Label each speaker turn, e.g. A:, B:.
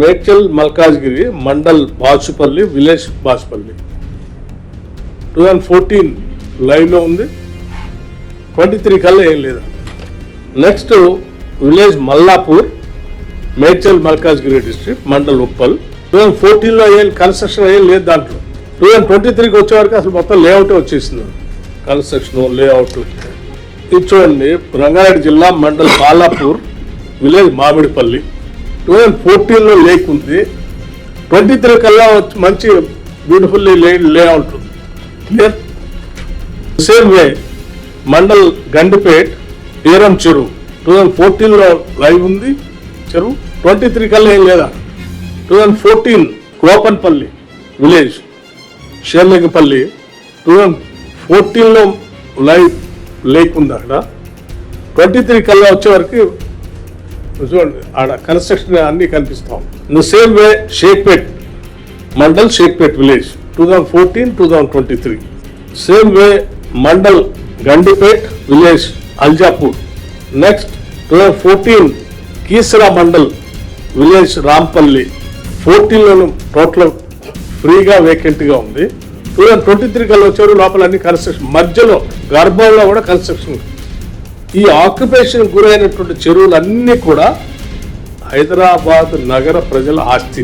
A: Medchal Malkajgiri mandal Bachupally village Bachupally. Two thousand fourteen లైవ్లో ఉంది. Twenty three కల్లా ఏం లేదు. Next village Mallapur Medchal Malkajgiri district mandal Uppal. Two thousand ఫోర్టీన్లో ఏం కన్స్ట్రక్షన్ ఏం లేదు దాంట్లో. టూ థౌజండ్ ట్వంటీ త్రీకి వచ్చే వరకు అసలు మొత్తం లేఅవుట్ వచ్చేసింది. కన్స్ట్రక్షన్ లేఅవుట్ ఇది చూడండి రంగారెడ్డి జిల్లా mandal Balapur village Mamidipally. Two thousand ఫోర్టీన్లో లేక్ ఉంది ట్వంటీ త్రీ కల్లా వచ్చి మంచి beautiful lay layout clear same way mandal Gandipet Eeram చెరువు. టూ థౌజండ్ ఫోర్టీన్లో లైవ్ ఉంది చెరువు. ట్వంటీ త్రీ కల్లా ఏం లేదా? Two thousand fourteen Kopanpally village Sherlingampally two thousand ఫోర్టీన్లో లైవ్ లేక్ ఉంది అక్కడ. ట్వంటీ త్రీ కల్లా వచ్చే వరకు చూడండి ఆడ కన్స్ట్రక్షన్ అన్నీ కనిపిస్తాం. The same way Shaikpet mandal Shaikpet village two thousand fourteen two thousand twenty three same way mandal Gandipet village Aljapur. Next two thousand fourteen Keesara mandal village Rampally. ఫోర్టీన్లోను total ఫ్రీగా వేకెంట్గా ఉంది. టూ థౌజండ్ ట్వంటీ త్రీ కల్లా వచ్చారు లోపల అన్ని construction మధ్యలో గర్భంలో కూడా కన్స్ట్రక్షన్ ఈ ఆక్యుపేషన్ గురైనటువంటి చెరువులన్నీ కూడా హైదరాబాద్ నగర ప్రజల ఆస్తి.